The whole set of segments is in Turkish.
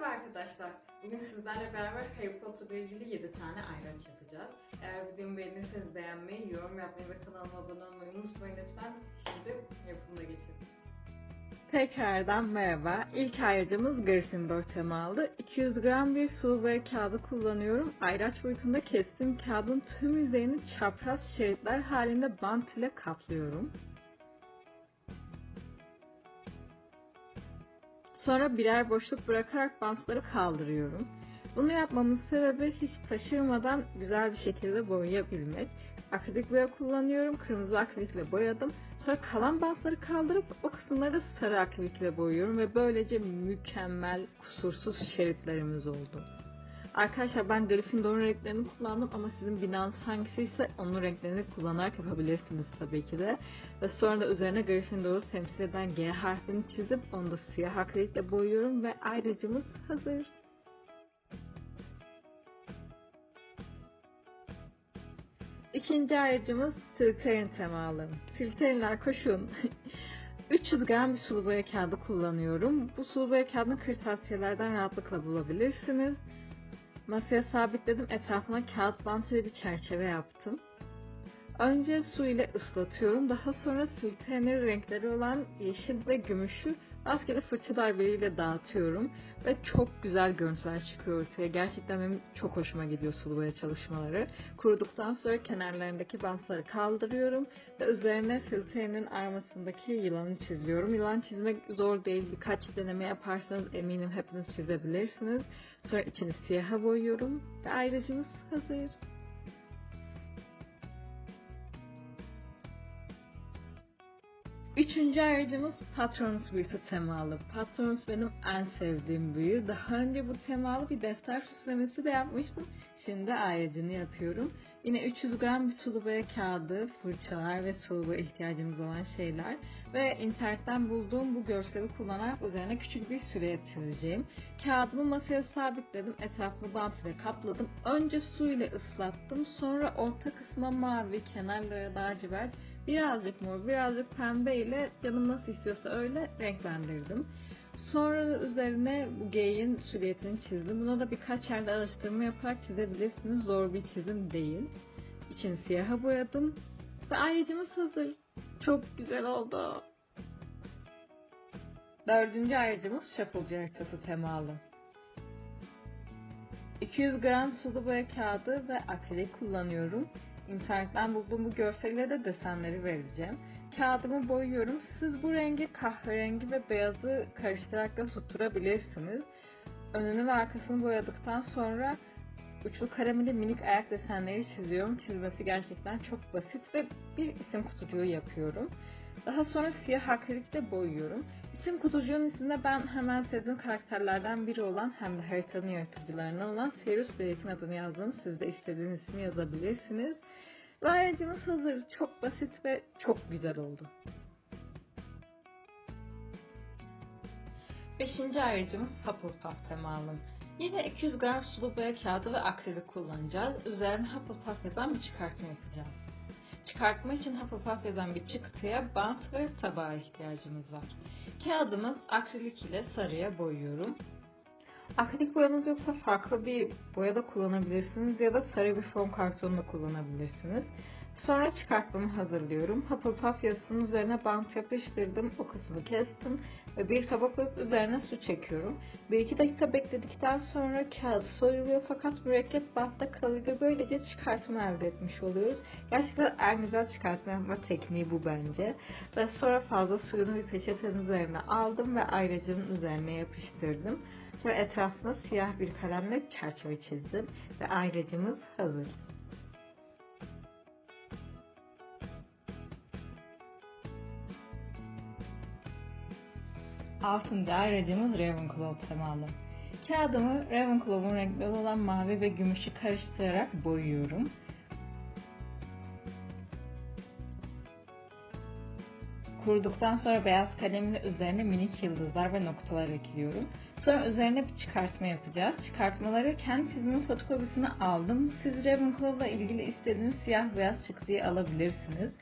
Merhaba arkadaşlar. Bugün sizlerle beraber Harry Potter ile ilgili 7 tane ayraç yapacağız. Eğer videomu beğenirseniz beğenmeyi, yorum yapmayı ve kanalıma abone olmayı unutmayın lütfen. Şimdi yapımına geçelim. Tekrardan merhaba. İlk ayracımız Gryffindor temalı. 200 gram bir sulu boya kağıdı kullanıyorum. Ayraç boyutunda kestiğim kağıdın tüm yüzeyini çapraz şeritler halinde bant ile kaplıyorum. Sonra birer boşluk bırakarak bantları kaldırıyorum. Bunu yapmamın sebebi hiç taşırmadan güzel bir şekilde boyayabilmek. Akrilik boya kullanıyorum. Kırmızı akrilikle boyadım. Sonra kalan bantları kaldırıp o kısımları sarı akrilikle boyuyorum ve böylece mükemmel kusursuz şeritlerimiz oldu. Arkadaşlar ben Gryffindor'un renklerini kullandım ama sizin binanız hangisiyse onun renklerini kullanarak yapabilirsiniz tabii ki de. Ve sonra da üzerine Gryffindor'u temsil eden G harfini çizip onu da siyah akrilikle boyuyorum ve ayracımız hazır. İkinci aracımız Slytherin temalı. Slytherinler koşun. 300 gram bir sulu boya kağıdı kullanıyorum. Bu sulu boya kağıdını kırtasiyelerden rahatlıkla bulabilirsiniz. Masaya sabitledim. Etrafına kağıt bantıyla bir çerçeve yaptım. Önce su ile ıslatıyorum. Daha sonra Slytherin'in renkleri olan yeşil ve gümüşü rastgele fırça darbeleriyle dağıtıyorum. Ve çok güzel görüntüler çıkıyor ortaya. Gerçekten benim çok hoşuma gidiyor sulu boya çalışmaları. Kuruduktan sonra kenarlarındaki bantları kaldırıyorum. Ve üzerine Slytherin'in armasındaki yılanı çiziyorum. Yılan çizmek zor değil. Birkaç deneme yaparsanız eminim hepiniz çizebilirsiniz. Sonra içini siyaha boyuyorum. Ve ayracımız hazır. Üçüncü aracımız Patronus büyüsü temalı. Patronus benim en sevdiğim büyü. Daha önce bu temalı bir defter süslemesi de yapmıştım. Şimdi ayracını yapıyorum. Yine 300 gram bir sulu boya kağıdı, fırçalar ve sulu boya ihtiyacımız olan şeyler. Ve internetten bulduğum bu görseli kullanarak üzerine küçük bir süre çizeceğim. Kağıdımı masaya sabitledim. Etrafını bant ile kapladım. Önce su ile ıslattım. Sonra orta kısma mavi, kenarlara lacivert, birazcık mor, birazcık pembe ile canım nasıl istiyorsa öyle renklendirdim. Sonra da üzerine bu geyin silüetini çizdim. Buna da birkaç yerde araştırma yaparak çizebilirsiniz. Zor bir çizim değil. İçini siyaha boyadım. Ve ayrıcımız hazır. Çok güzel oldu. Dördüncü ayrıcımız şapulcu haritası temalı. 200 gram sulu boya kağıdı ve akrilik kullanıyorum. İnternetten bulduğum bu görselle de desenleri vereceğim. Kağıdımı boyuyorum. Siz bu rengi kahverengi ve beyazı karıştırarak da tutturabilirsiniz. Önünü ve arkasını boyadıktan sonra uçlu kalemle minik ayak desenleri çiziyorum. Çizmesi gerçekten çok basit ve bir isim kutucuğu yapıyorum. Daha sonra siyah akrilikle boyuyorum. İsim kutucuğun üstünde ben hemen sevdiğim karakterlerden biri olan hem de haritanın yaratıcılarından olan Sirius Blake'in adını yazdım. Siz de istediğiniz ismi yazabilirsiniz. Ve hazır. Çok basit ve çok güzel oldu. Beşinci aracımız Hufflepuff temalı. Yine 200 gram sulu boya kağıdı ve akrilik kullanacağız. Üzerine Hufflepuff yazan bir çıkartma yapacağız. Çıkartma için Hufflepuff yazan bir çıktıya bant ve tabağa ihtiyacımız var. Kağıdımız akrilik ile sarıya boyuyorum. Akrilik boyanız yoksa farklı bir boya da kullanabilirsiniz ya da sarı bir fon kartonu da kullanabilirsiniz. Sonra çıkartmamı hazırlıyorum. Hufflepuff yazısının üzerine bant yapıştırdım. O kısmı kestim ve bir kaba koyup üzerine su çekiyorum. Bir iki dakika bekledikten sonra kağıt soyuluyor fakat mürekkep bantta kalıyor. Böylece çıkartma elde etmiş oluyoruz. Gerçekten en güzel çıkartma yapma tekniği bu bence. Ve sonra fazla suyunu bir peçetenin üzerine aldım ve ayracının üzerine yapıştırdım. Sonra etrafına siyah bir kalemle çerçeve çizdim ve ayracımız hazır. Altıncı ayracımız Ravenclaw temalı. Kağıdımı Ravenclaw'un renkleri olan mavi ve gümüşü karıştırarak boyuyorum. Kuruduktan sonra beyaz kalemle üzerine minik yıldızlar ve noktalar ekliyorum. Sonra üzerine bir çıkartma yapacağız. Çıkartmaları kendi çizimin fotokopisini aldım. Siz Ravenclaw'la ilgili istediğiniz siyah beyaz çıktıyı alabilirsiniz.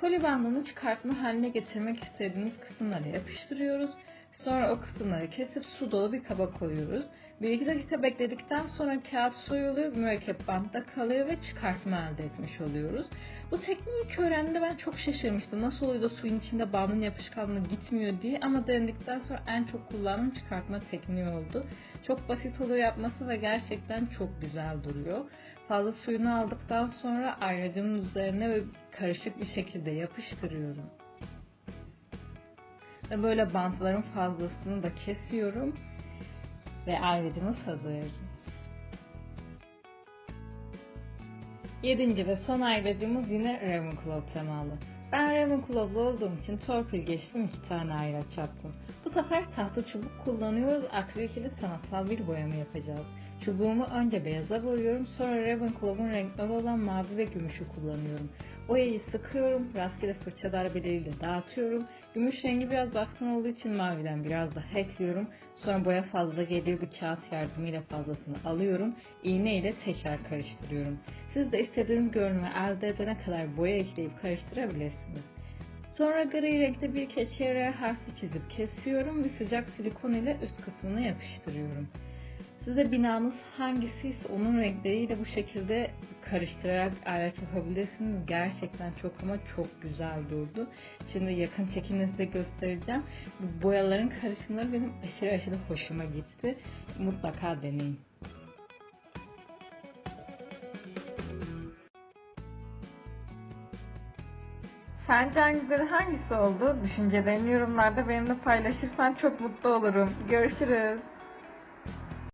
Koli bandını çıkartma haline getirmek istediğimiz kısımlara yapıştırıyoruz. Sonra o kısımları kesip su dolu bir kaba koyuyoruz. 1-2 dakika bekledikten sonra kağıt soyuluyor, mürekkep bantta kalıyor ve çıkartma elde etmiş oluyoruz. Bu tekniği ilk öğrendiğimde ben çok şaşırmıştım. Nasıl oluyor da suyun içinde bandın yapışkanlığı gitmiyor diye ama denedikten sonra en çok kullandığım çıkartma tekniği oldu. Çok basit oluyor yapması ve gerçekten çok güzel duruyor. Fazla suyunu aldıktan sonra ayracımın üzerine ve karışık bir şekilde yapıştırıyorum. Ve böyle bantların fazlasını da kesiyorum. Ve ayracımız hazır. Yedinci ve son ayracımız yine Ravenclaw temalı. Ben Ravenclaw'lu olduğum için torpil geçtim iki tane ayraç yaptım. Bu sefer tahta çubuk kullanıyoruz. Akrilikli sanatsal bir boyama yapacağız. Çubuğumu önce beyaza boyuyorum. Sonra Ravenclaw'un renkleri olan mavi ve gümüşü kullanıyorum. Boyayı sıkıyorum. Rastgele fırça darbeleriyle dağıtıyorum. Gümüş rengi biraz baskın olduğu için maviden biraz daha ekliyorum. Sonra boya fazla geliyor bir kağıt yardımıyla fazlasını alıyorum. İğne ile tekrar karıştırıyorum. Siz de istediğiniz görünümü elde edene kadar boya ekleyip karıştırabilirsiniz. Sonra gri renkte bir keçi R harfi çizip kesiyorum ve sıcak silikon ile üst kısmına yapıştırıyorum. Size binanız hangisiyse onun renkleriyle bu şekilde karıştırarak alet yapabilirsiniz. Gerçekten çok ama çok güzel durdu. Şimdi yakın çekimde size göstereceğim. Bu boyaların karışımları benim aşırı aşırı hoşuma gitti. Mutlaka deneyin. Sence en güzeli hangisi oldu? Düşüncelerini yorumlarda benimle paylaşırsan çok mutlu olurum. Görüşürüz.